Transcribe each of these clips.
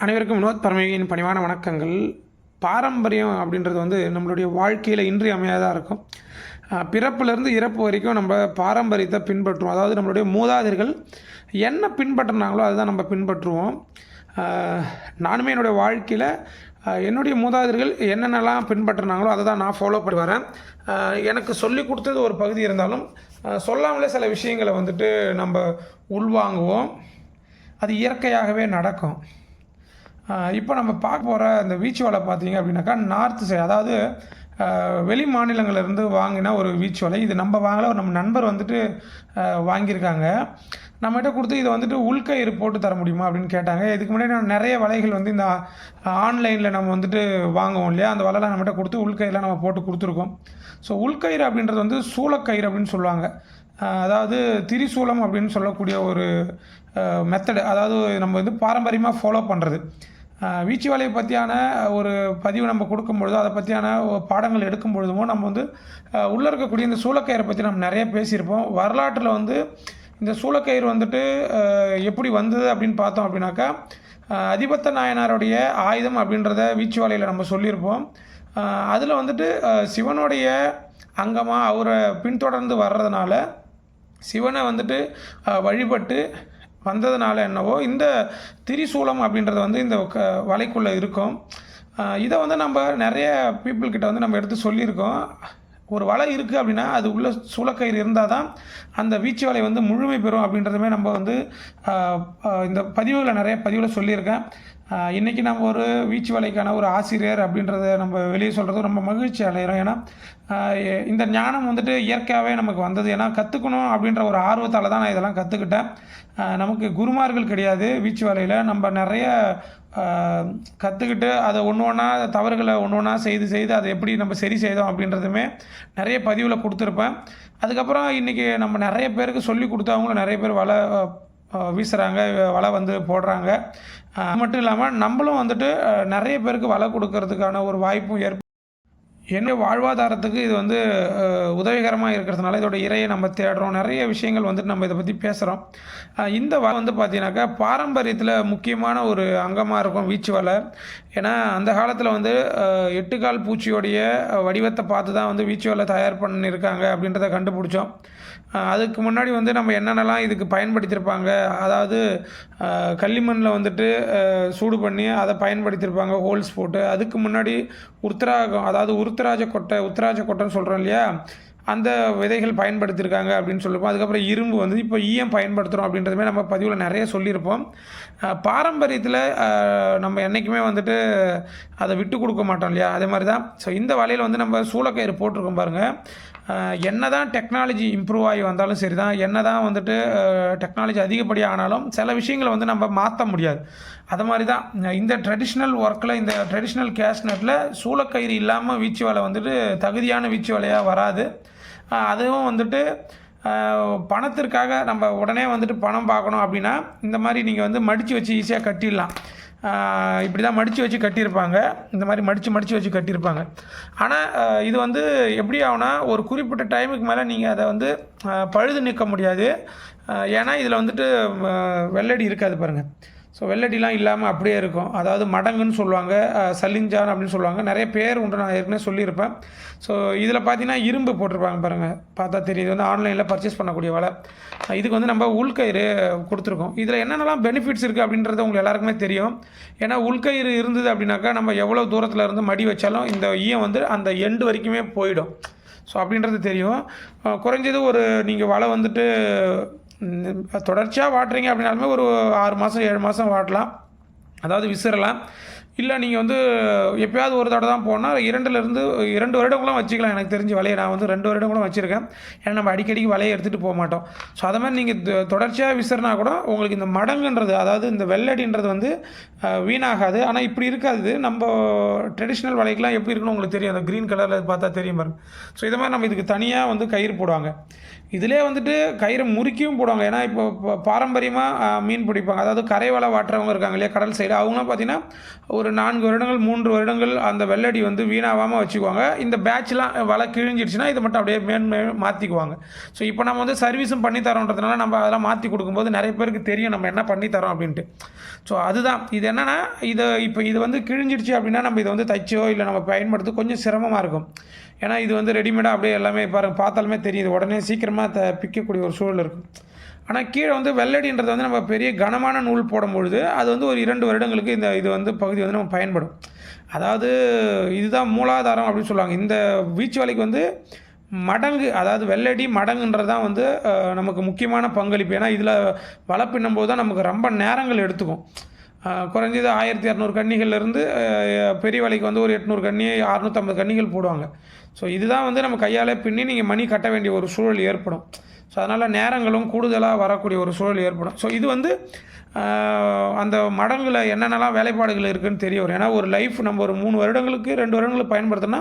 அனைவருக்கும் வினோத் பரமேகியின் பணிவான வணக்கங்கள். பாரம்பரியம் அப்படின்றது வந்து நம்மளுடைய வாழ்க்கையில் இன்றியமையாதாக இருக்கும். அஹ் பிறப்பிலிருந்து இறப்பு வரைக்கும் நம்ம பாரம்பரியத்தை பின்பற்றுவோம். அதாவது நம்மளுடைய மூதாதையர்கள் என்ன பின்பற்றினாங்களோ அதுதான் நம்ம பின்பற்றுவோம். நானுமே என்னுடைய வாழ்க்கையில் என்னுடைய மூதாதையர்கள் என்னென்னலாம் பின்பற்றினாங்களோ அதை தான் நான் ஃபாலோ பண்ணி வரேன். எனக்கு சொல்லி கொடுத்தது ஒரு பகுதி இருந்தாலும் சொல்லாமலே சில விஷயங்களை வந்துட்டு நம்ம உள்வாங்குவோம். அது இயற்கையாகவே நடக்கும். இப்போ நம்ம பார்க்க போகிற அந்த வீச்சு வலை பார்த்தீங்க அப்படின்னாக்கா நார்த் சைடு அதாவது வெளி மாநிலங்கள்லேருந்து வாங்கின ஒரு வீச்சு வலை இது நம்ம வாங்கல ஒரு நம்ம நண்பர் வந்துட்டு வாங்கியிருக்காங்க. நம்மகிட்ட கொடுத்து இதை வந்துட்டு உள்கயிறு போட்டு தர முடியுமா அப்படின்னு கேட்டாங்க. இதுக்கு முன்னாடி நான் நிறைய வலைகள் வந்து இந்த ஆன்லைனில் நம்ம வந்துட்டு வாங்குவோம் இல்லையா? அந்த வலைலாம் நம்மகிட்ட கொடுத்து உள்கயிறுலாம் நம்ம போட்டு கொடுத்துருக்கோம். ஸோ உள்கயிறு அப்படின்றது வந்து சூளக்கயிறு அப்படின்னு சொல்லுவாங்க. அதாவது திரிசூலம் அப்படின்னு சொல்லக்கூடிய ஒரு மெத்தடு அதாவது நம்ம வந்து பாரம்பரியமாக ஃபாலோ பண்ணுறது வீச்சு வேலையை பற்றியான ஒரு பதிவு நம்ம கொடுக்கும்பொழுதோ அதை பற்றியான பாடங்கள் எடுக்கும் பொழுதுமோ நம்ம வந்து உள்ளே இருக்கக்கூடிய இந்த சூளக்கயிறை பற்றி நம்ம நிறைய பேசியிருப்போம். வரலாற்றில் வந்து இந்த சூளக்கயிறு வந்துட்டு எப்படி வந்தது அப்படின்னு பார்த்தோம் அப்படின்னாக்கா அதிபத்த நாயனாருடைய ஆயுதம் அப்படின்றத வீச்சு வேலையில் நம்ம சொல்லியிருப்போம். அதில் வந்துட்டு சிவனுடைய அங்கமாக அவரை பின்தொடர்ந்து வர்றதுனால சிவனை வந்துட்டு வழிபட்டு வந்ததுனால என்னவோ இந்த திரிசூலம் அப்படின்றது வந்து இந்த க வலைக்குள்ளே இருக்கும். இதை வந்து நம்ம நிறைய பீப்புள்கிட்ட வந்து நம்ம எடுத்து சொல்லியிருக்கோம். ஒரு வலை இருக்குது அப்படின்னா அது உள்ள சூளக்கயிறு இருந்தால் தான் அந்த வீச்சு வலை வந்து முழுமை பெறும் அப்படின்றதுமே நம்ம வந்து இந்த பதிவுகளை நிறைய பதிவில் சொல்லியிருக்கேன். இன்றைக்கி நம்ம ஒரு வீச்சு வலைக்கான ஒரு ஆசிரியர் அப்படின்றத நம்ம வெளியே சொல்கிறது ரொம்ப மகிழ்ச்சி அடைகிறோம் ஏன்னா இந்த ஞானம் வந்துட்டு இயற்கையாகவே நமக்கு வந்தது. ஏன்னா கற்றுக்கணும் அப்படின்ற ஒரு ஆர்வத்தால் தான் நான் இதெல்லாம் கற்றுக்கிட்டேன் நமக்கு குருமார்கள் கிடையாது வீச்சு வலையில். நம்ம நிறைய கற்றுக்கிட்டு அதை ஒன்று ஒன்றா தவறுகளை ஒன்று ஒன்றா செய்து செய்து அதை எப்படி நம்ம சரி செய்தோம் அப்படின்றதுமே நிறைய பதிவில் கொடுத்துருப்பேன். அதுக்கப்புறம் இன்றைக்கி நம்ம நிறைய பேருக்கு சொல்லி கொடுத்தவங்களும் நிறைய பேர் வலை வீசுகிறாங்க வலை வந்து போடுறாங்க. அது மட்டும் இல்லாமல் நம்மளும் வந்துட்டு நிறைய பேருக்கு வலை கொடுக்கறதுக்கான ஒரு வாய்ப்பும் ஏற்ப என்னுடைய வாழ்வாதாரத்துக்கு இது வந்து உதவிகரமாக இருக்கிறதுனால இதோட இறையை நம்ம தேடுறோம். நிறைய விஷயங்கள் வந்துட்டு நம்ம இதை பற்றி பேசுகிறோம் இந்த வலை வந்து பார்த்தீங்கன்னாக்கா பாரம்பரியத்தில் முக்கியமான ஒரு அங்கமாக இருக்கும் வீச்சு வலை. ஏன்னா அந்த காலத்தில் வந்து எட்டுக்கால் பூச்சியோடைய வடிவத்தை பார்த்து தான் வந்து வீச்சு வலை தயார் பண்ணியிருக்காங்க அப்படின்றத கண்டுபிடிச்சோம். அதுக்கு முன்னாடி வந்து நம்ம என்னென்னலாம் இதுக்கு பயன்படுத்தியிருப்பாங்க அதாவது களிமண்ணில் வந்துட்டு சூடு பண்ணி அதை பயன்படுத்தியிருப்பாங்க ஹோல்ஸ் போட்டு. அதுக்கு முன்னாடி உருத்தராகம் அதாவது உத்தராஜ கொட்டை உத்தராஜ கொட்டைன்னு சொல்கிறோம் இல்லையா? அந்த விதைகள் பயன்படுத்தியிருக்காங்க அப்படின்னு சொல்லியிருப்போம் அதுக்கப்புறம் இரும்பு வந்து இப்போ ஈயம் பயன்படுத்துகிறோம் அப்படின்றதுமே நம்ம பதிவில் நிறைய சொல்லியிருப்போம். பாரம்பரியத்தில் நம்ம என்றைக்குமே வந்துட்டு அதை விட்டு கொடுக்க மாட்டோம் இல்லையா? அதே மாதிரி தான் ஸோ இந்த வலையில் வந்து நம்ம சூளக்கயிறு போட்டிருக்கோம் பாருங்கள் என்ன தான் டெக்னாலஜி இம்ப்ரூவ் ஆகி வந்தாலும் சரி தான் என்ன தான் வந்துட்டு டெக்னாலஜி அதிகப்படியாக ஆனாலும் சில விஷயங்களை வந்து நம்ம மாற்ற முடியாது. அது மாதிரி தான் இந்த ட்ரெடிஷ்னல் ஒர்க்கில் இந்த ட்ரெடிஷ்னல் கேஷ்நெட்டில் சூளக்கயிறு இல்லாமல் வீச்சு வலை வந்துட்டு தகுதியான வீச்சு வலையாக வராது. அதுவும் வந்துட்டு பணத்திற்காக நம்ம உடனே வந்துட்டு பணம் பார்க்கணும் அப்படின்னா இந்த மாதிரி நீங்கள் வந்து மடித்து வச்சு ஈஸியாக கட்டிடலாம். இப்படி தான் மடித்து வச்சு கட்டியிருப்பாங்க. இந்த மாதிரி மடித்து மடித்து வச்சு கட்டியிருப்பாங்க. ஆனால் இது வந்து எப்படி ஆகுனா ஒரு குறிப்பிட்ட டைமுக்கு மேலே நீங்கள் அதை வந்து பழுது நிற்க முடியாது. ஏன்னா இதில் வந்துட்டு வெள்ளடி இருக்காது பாருங்கள் ஸோ வெள்ளடிலாம் இல்லாமல் அப்படியே இருக்கும். அதாவது மடங்குன்னு சொல்லுவாங்க சலிஞ்சான் அப்படின்னு சொல்லுவாங்க. நிறைய பேர் உண்டு நான் ஏற்கனவே சொல்லியிருப்பேன். ஸோ இதில் பார்த்தீங்கன்னா இரும்பு போட்டிருப்பாங்க பாருங்கள் பார்த்தா தெரியுது. வந்து ஆன்லைனில் பர்ச்சேஸ் பண்ணக்கூடிய வலை. இதுக்கு வந்து நம்ம உள்கயிறு கொடுத்துருக்கோம். இதில் என்னென்னலாம் பெனிஃபிட்ஸ் இருக்குது அப்படின்றது உங்களுக்கு எல்லாருக்குமே தெரியும். ஏன்னா உள்கயிறு இருந்தது அப்படின்னாக்கா நம்ம எவ்வளோ தூரத்தில் இருந்து மடி வச்சாலும் இந்த ஈயம் வந்து அந்த எண்டு வரைக்குமே போயிடும். ஸோ அப்படின்றது தெரியும். குறைஞ்சது ஒரு நீங்கள் வலை வந்துட்டு தொடர்ச்சியாக வாட்டுறீங்க அப்படின்னாலுமே ஒரு ஆறு மாதம் ஏழு மாதம் வாட்டலாம். அதாவது விசிறலாம். இல்லை நீங்கள் வந்து எப்பயாவது ஒரு தடவை தான் போனால் இரண்டுலேருந்து இரண்டு வருடங்களும் வச்சுக்கலாம். எனக்கு தெரிஞ்சு வலையை நான் வந்து ரெண்டு வருடம் கூட வச்சுருக்கேன். ஏன்னா நம்ம அடிக்கடிக்கு வலையை எடுத்துகிட்டு போக மாட்டோம். ஸோ அதை மாதிரி நீங்கள் தொடர்ச்சியாக விசிறினா கூட உங்களுக்கு இந்த மடங்குன்றது அதாவது இந்த வெள்ளடின்றது வந்து வீணாகாது. ஆனால் இப்படி இருக்காது. நம்ம ட்ரெடிஷ்னல் வலைக்கெலாம் எப்படி இருக்குன்னு உங்களுக்கு தெரியும். அந்த க்ரீன் கலரில் பார்த்தா தெரியும் பாருங்க. ஸோ இதை மாதிரி நம்ம இதுக்கு தனியாக வந்து கயிறு போடுவாங்க. இதிலே வந்துட்டு கயிறு முறுக்கியும் போடுவாங்க. ஏன்னா இப்போ இப்போ பாரம்பரியமாக மீன் பிடிப்பாங்க. அதாவது கரை வலை வாட்டுறவங்க இருக்காங்க இல்லையா? கடல் சைடு அவங்களாம் பார்த்தீங்கன்னா ஒரு நான்கு வருடங்கள் மூன்று வருடங்கள் அந்த வெள்ளடி வந்து வீணாகாமல் வச்சுக்குவாங்க. இந்த பேட்ச்லாம் வலை கிழிஞ்சிடுச்சுன்னா இதை மட்டும் அப்படியே மேன்மே மாற்றிக்குவாங்க ஸோ இப்போ நம்ம வந்து சர்வீஸும் பண்ணி தரோன்றதுனால நம்ம அதெல்லாம் மாற்றி கொடுக்கும்போது நிறைய பேருக்கு தெரியும் நம்ம என்ன பண்ணி தரோம் அப்படின்ட்டு. ஸோ அதுதான். இது என்னென்னா இதை இப்போ இது வந்து கிழிஞ்சிடுச்சு அப்படின்னா நம்ம இதை வந்து தைச்சோ இல்லை நம்ம பயன்படுத்த கொஞ்சம் சிரமமாக இருக்கும். ஏன்னா இது வந்து ரெடிமேடாக அப்படியே எல்லாமே பாருங்கள் பார்த்தாலுமே தெரியுது. உடனே சீக்கிரமாக த பிக்கக்கூடிய ஒரு சூழல் இருக்கும். ஆனால் கீழே வந்து வெள்ளடின்றது வந்து நம்ம பெரிய கனமான நூல் போடும்பொழுது அது வந்து ஒரு இரண்டு வருடங்களுக்கு இந்த இது வந்து பகுதி வந்து நம்ம பயன்படும். அதாவது இதுதான் மூலாதாரம் அப்படின்னு சொல்லுவாங்க. இந்த வீச்சு வலைக்கு வந்து மடங்கு அதாவது வெள்ளடி மடங்குன்றது தான் வந்து நமக்கு முக்கியமான பங்களிப்பு. ஏன்னா இதில் வலை பின்னும்போது தான் நமக்கு ரொம்ப நேரங்கள் எடுத்துக்கும். குறைஞ்சது ஆயிரத்தி இரநூறு கன்னிகள்லேருந்து பெரிய வலைக்கு வந்து ஒரு எட்நூறு கன்னி அறுநூற்றம்பது கன்னிகள் போடுவாங்க. ஸோ இதுதான் வந்து நம்ம கையால் பின்னி நீங்கள் மணி கட்ட வேண்டிய ஒரு சூழல் ஏற்படும். ஸோ அதனால் நேரங்களும் கூடுதலாக வரக்கூடிய ஒரு சூழல் ஏற்படும். ஸோ இது வந்து அந்த மடங்கில் என்னென்னலாம் வேலைப்பாடுகள் இருக்குதுன்னு தெரிய வரும். ஏன்னா ஒரு லைஃப் நம்ம ஒரு மூணு வருடங்களுக்கு ரெண்டு வருடங்களுக்கு பயன்படுத்தினா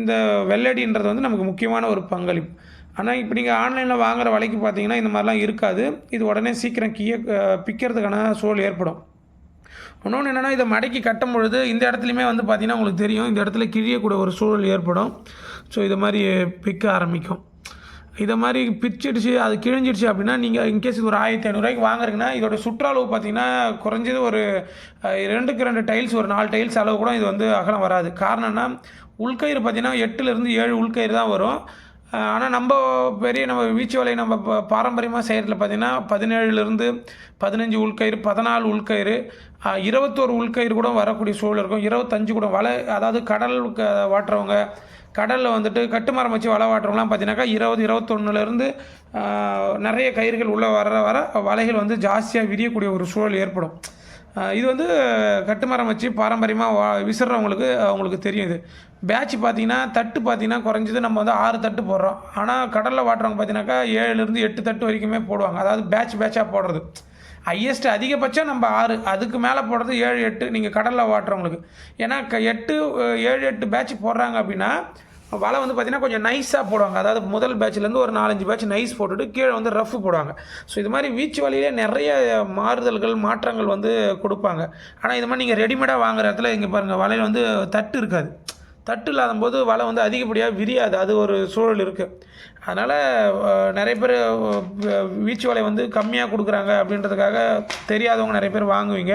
இந்த வெள்ளடின்றது வந்து நமக்கு முக்கியமான ஒரு பங்களிப்பு. ஆனால் இப்போ நீங்கள் ஆன்லைனில் வாங்குகிற விலைக்கு பார்த்தீங்கன்னா இந்த மாதிரிலாம் இருக்காது. இது உடனே சீக்கிரம் கீழே பிக்கிறதுக்கான சூழல் ஏற்படும். இன்னொன்று என்னென்னா இதை மடக்கி கட்டும் பொழுது இந்த இடத்துலையுமே வந்து பார்த்திங்கன்னா உங்களுக்கு தெரியும் இந்த இடத்துல கிழியக்கூடிய ஒரு சூழல் ஏற்படும். ஸோ இது மாதிரி பிக்க ஆரம்பிக்கும். இதை மாதிரி பிச்சிடுச்சு அது கிழிஞ்சிடுச்சு அப்படின்னா நீங்கள் இன்கேஸ் இது ஒரு ஆயிரத்தி ஐநூறுரூவாய்க்கு வாங்குறீங்கன்னா இதோட சுற்றளவு பார்த்தீங்கன்னா குறைஞ்சது ஒரு ரெண்டுக்கு ரெண்டு டைல்ஸ் ஒரு நாலு டைல்ஸ் அளவு கூட இது வந்து அகலம் வராது. காரணம்னா உள்கயிறு பார்த்திங்கன்னா எட்டுலேருந்து ஏழு உள்கயிறு தான் வரும். ஆனால் நம்ம பெரிய நம்ம வீச்சு வலை நம்ம பாரம்பரியமாக செய்கிறதுல பார்த்தீங்கன்னா பதினேழுலேருந்து பதினஞ்சு உள்கயிறு பதினாலு உள்கயிறு இருபத்தோரு உள்கயிறு கூட வரக்கூடிய சூழல் இருக்கும். இருபத்தஞ்சு கூட வலை அதாவது கடல் க- வாட்டுறவங்க கடலில் வந்துட்டு கட்டுமரம் வச்சு வலை வாட்டுறவங்களாம் பார்த்தீங்கன்னாக்கா இருபது இருபத்தொன்னுலேருந்து நிறைய கயிறுகள் உள்ளே வர வர வலைகள் வந்து ஜாஸ்தியாக விரியக்கூடிய ஒரு சூழல் ஏற்படும். இது வந்து கட்டுமரம் வச்சு பாரம்பரியமாக வா விசிறவங்களுக்கு அவங்களுக்கு தெரியும் இது. பேட்ச் பார்த்தீங்கன்னா தட்டு பார்த்தீங்கன்னா குறைஞ்சது நம்ம வந்து ஆறு தட்டு போடுறோம். ஆனால் கடலில் வாட்டுறவங்க பார்த்தீங்கன்னாக்கா ஏழுலேருந்து எட்டு தட்டு வரைக்குமே போடுவாங்க. அதாவது பேட்ச் பேட்சாக போடுறது. ஹையஸ்ட் அதிகபட்சம் நம்ம ஆறு. அதுக்கு மேலே போடுறது ஏழு எட்டு. நீங்கள் கடலில் வாட்டுறவங்களுக்கு. ஏன்னா க எட்டு ஏழு எட்டு பேட்ச் போடுறாங்க அப்படின்னா வலை வந்து பார்த்திங்கன்னா கொஞ்சம் நைஸாக போடுவாங்க. அதாவது முதல் பேட்ச்லேருந்து ஒரு நாலஞ்சு பேட்ச் நைஸ் போட்டுட்டு கீழே வந்து ரஃப் போடுவாங்க. ஸோ இது மாதிரி வீச்சு வலையிலே நிறைய மாறுதல்கள் மாற்றங்கள் வந்து கொடுப்பாங்க. ஆனால் இது மாதிரி நீங்கள் ரெடிமேடாக வாங்குற இடத்துல இங்கே பாருங்கள் வலையில் வந்து தட்டு இருக்காது. தட்டு இல்லாத போது வலை வந்து அதிகப்படியாக விரியாது. அது ஒரு சூழல் இருக்குது அதனால் நிறைய பேர் வீச்சு வலை வந்து கம்மியாக கொடுக்குறாங்க அப்படின்றதுக்காக தெரியாதவங்க நிறைய பேர் வாங்குவீங்க.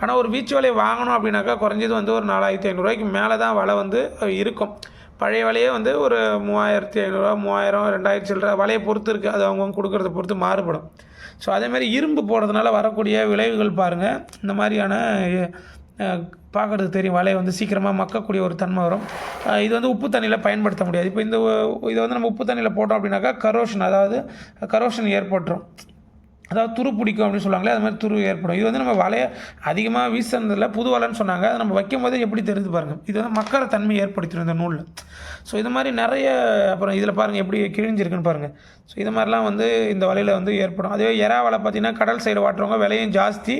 ஆனால் ஒரு வீச்சு வலை வாங்கணும் அப்படின்னாக்கா குறைஞ்சது வந்து ஒரு நாலாயிரத்தி ஐநூறுரூவாய்க்கு மேலே தான் வலை வந்து இருக்கும். பழைய வலையே வந்து ஒரு மூவாயிரத்தி ஐநூறுரூவா மூவாயிரம் ரெண்டாயிரத்தி சில்லற வலையை பொறுத்து இருக்குது அது அவங்கவுங்க கொடுக்குறத பொறுத்து மாறுபடும். ஸோ அதேமாதிரி இரும்பு போடுறதுனால வரக்கூடிய விளைவுகள் பாருங்கள் இந்த மாதிரியான பார்க்குறதுக்கு பார்க்கறதுக்கு தெரியும். வலையை வந்து சீக்கிரமாக மக்கக்கூடிய ஒரு தன்மை வரும். இது வந்து உப்பு தண்ணியில் பயன்படுத்த முடியாது. இப்போ இந்த இதை வந்து நம்ம உப்பு தண்ணியில் போட்டோம் அப்படின்னாக்கா கரோஷன் அதாவது கரோஷன் ஏற்பட்டுரும். அதாவது துரு பிடிக்கும் அப்படின்னு சொல்லுவாங்களே அது மாதிரி துரு ஏற்படும். இது வந்து நம்ம வலையை அதிகமாக வீசுனதில்ல புது வலைன்னு சொன்னாங்க. அதை நம்ம வைக்கும் போதே எப்படி தெரிஞ்சு பாருங்கள் இது வந்து மக்கற தன்மை ஏற்படுத்திடும் இந்த நூலில். ஸோ இது மாதிரி நிறைய அப்புறம் இதில் பாருங்கள் எப்படி கிழிஞ்சிருக்குன்னு பாருங்கள் ஸோ இது மாதிரிலாம் வந்து இந்த வலையில் வந்து ஏற்படும். அதே எறா வலை பார்த்திங்கன்னா கடல் சைடு வாட்டுறவங்க விலையும் ஜாஸ்தி.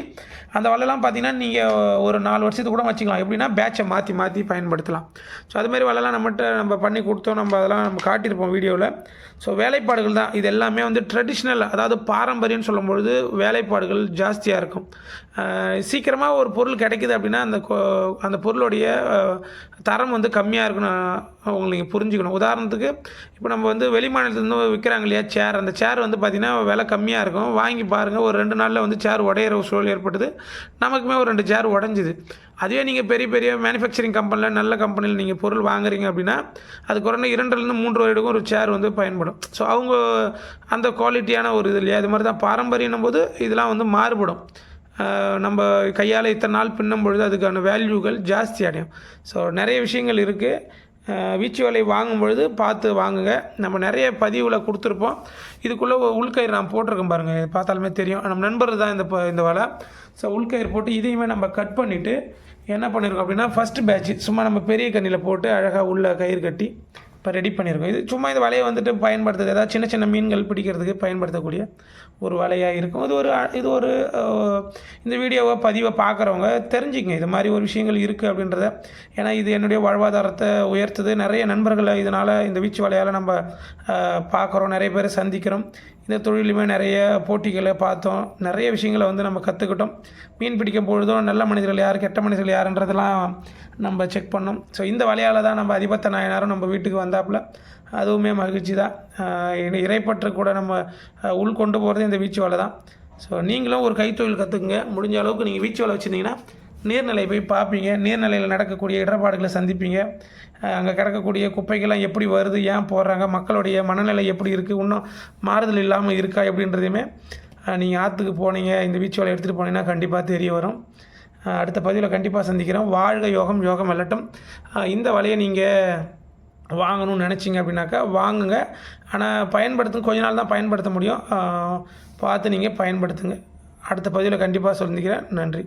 அந்த வலைலாம் பார்த்தீங்கன்னா நீங்கள் ஒரு நாலு வருஷத்துக்கு கூட வச்சுக்கலாம். எப்படின்னா பேட்சை மாற்றி மாற்றி பயன்படுத்தலாம். ஸோ அது மாதிரி வலைலாம் நம்மகிட்ட நம்ம பண்ணி கொடுத்தோம். நம்ம அதெல்லாம் நம்ம காட்டியிருப்போம் வீடியோவில் ஸோ வேலைப்பாடுகள் தான். இது எல்லாமே வந்து ட்ரெடிஷ்னல் அதாவது பாரம்பரியம்னு சொல்லும்பொழுது வேலைப்பாடுகள் ஜாஸ்தியாக இருக்கும். சீக்கிரமாக ஒரு பொருள் கிடைக்குது அப்படின்னா அந்த அந்த பொருளுடைய தரம் வந்து கம்மியாக இருக்குன்னு அவங்க நீங்கள் புரிஞ்சுக்கணும். உதாரணத்துக்கு இப்போ நம்ம வந்து வெளி மாநிலத்துலேருந்து விற்கிறாங்க இல்லையா சேர். அந்த சேர் வந்து பார்த்திங்கன்னா விலை கம்மியாக இருக்கும். வாங்கி பாருங்கள் ஒரு ரெண்டு நாளில் வந்து சேர் உடையிற ஒரு சூழல் ஏற்படுது நமக்குமே ஒரு ரெண்டு சேர் உடஞ்சிது. அதுவே நீங்கள் பெரிய பெரிய மேனுஃபேக்சரிங் கம்பெனியில் நல்ல கம்பெனியில் நீங்கள் பொருள் வாங்குறீங்க அப்படின்னா அது குறைந்த இரண்டுலேருந்து மூன்று வருடக்கும் ஒரு சேர் வந்து பயன்படும். ஸோ அவங்க அந்த குவாலிட்டியான ஒரு இது இல்லையா அது மாதிரி தான் பாரம்பரியம் போது இதெல்லாம் வந்து மாறுபடும். நம்ம கையால் இத்தனை நாள் பின்னும் பொழுது அதுக்கான வேல்யூகள் ஜாஸ்தி அடையும். ஸோ நிறைய விஷயங்கள் இருக்குது வீச்சு வலை வாங்கும் பொழுது பார்த்து வாங்குங்க. நம்ம நிறைய பதிவில் கொடுத்துருப்போம். இதுக்குள்ளே உள்கயிறு நான் போட்டிருக்கேன் பாருங்கள் பார்த்தாலுமே தெரியும். நம்ம நண்பர் தான் இந்த இந்த வலை. ஸோ உள்கயிறு போட்டு இதையுமே நம்ம கட் பண்ணிவிட்டு என்ன பண்ணியிருக்கோம் அப்படின்னா ஃபஸ்ட்டு பேட்ச் சும்மா நம்ம பெரிய கண்ணியில் போட்டு அழகாக உள்ள கயிறு கட்டி இப்போ ரெடி பண்ணியிருக்கோம் இது சும்மா இந்த வலையை வந்துட்டு பயன்படுத்துறது ஏதாவது சின்ன சின்ன மீன்கள் பிடிக்கிறதுக்கு பயன்படுத்தக்கூடிய ஒரு வலையாக இருக்கும். இது ஒரு இது ஒரு இந்த வீடியோவை பதிவை பார்க்குறவங்க தெரிஞ்சுக்கங்க இது மாதிரி ஒரு விஷயங்கள் இருக்குது அப்படின்றத. ஏன்னா இது என்னுடைய வாழ்வாதாரத்தை உயர்த்துது. நிறைய நண்பர்களை இதனால் இந்த வீச்சு வலையால் நம்ம பார்க்குறோம். நிறைய பேர் சந்திக்கிறோம். இந்த தொழிலுமே நிறைய போட்டிகளை பார்த்தோம். நிறைய விஷயங்களை வந்து நம்ம கற்றுக்கிட்டோம் மீன் பிடிக்கும் பொழுதும் நல்ல மனிதர்கள் யார் கெட்ட மனிதர்கள் யாருன்றதெல்லாம் நம்ம செக் பண்ணோம். ஸோ இந்த வலையால் தான் நம்ம அதிபத்த நாயனாரும் நம்ம வீட்டுக்கு வந்தாப்புல. அதுவுமே மகிழ்ச்சி தான். இறைப்பற்று கூட நம்ம உள் கொண்டு போகிறது இந்த வீச்சு வலை தான் ஸோ நீங்களும் ஒரு கைத்தொழில் கற்றுக்குங்க முடிஞ்ச அளவுக்கு நீங்கள் வீச்சு வலை வச்சுருந்தீங்கன்னா நீர்நிலை போய் பார்ப்பீங்க. நீர்நிலையில் நடக்கக்கூடிய இடர்பாடுகளை சந்திப்பீங்க. அங்கே கிடக்கக்கூடிய குப்பைகள்லாம் எப்படி வருது ஏன் போடுறாங்க மக்களுடைய மனநிலை எப்படி இருக்குது இன்னும் மாறுதல் இல்லாமல் இருக்கா எப்படின்றதையுமே நீங்கள் ஆற்றுக்கு போனீங்க இந்த வீச்சு வேலை எடுத்துகிட்டு போனீங்கன்னா கண்டிப்பாக தெரிய வரும். அடுத்த பதிவில் கண்டிப்பாக சந்திக்கிறோம். வாழ்க யோகம் யோகம் வெல்லட்டும். இந்த வலையை நீங்கள் வாங்கணும்னு நினச்சிங்க அப்படின்னாக்கா வாங்குங்க. ஆனால் பயன்படுத்தும் கொஞ்ச நாள் தான் பயன்படுத்த முடியும். பார்த்து நீங்கள் பயன்படுத்துங்க. அடுத்த பதிவில் கண்டிப்பாக சொல்லிக்கிறேன் நன்றி.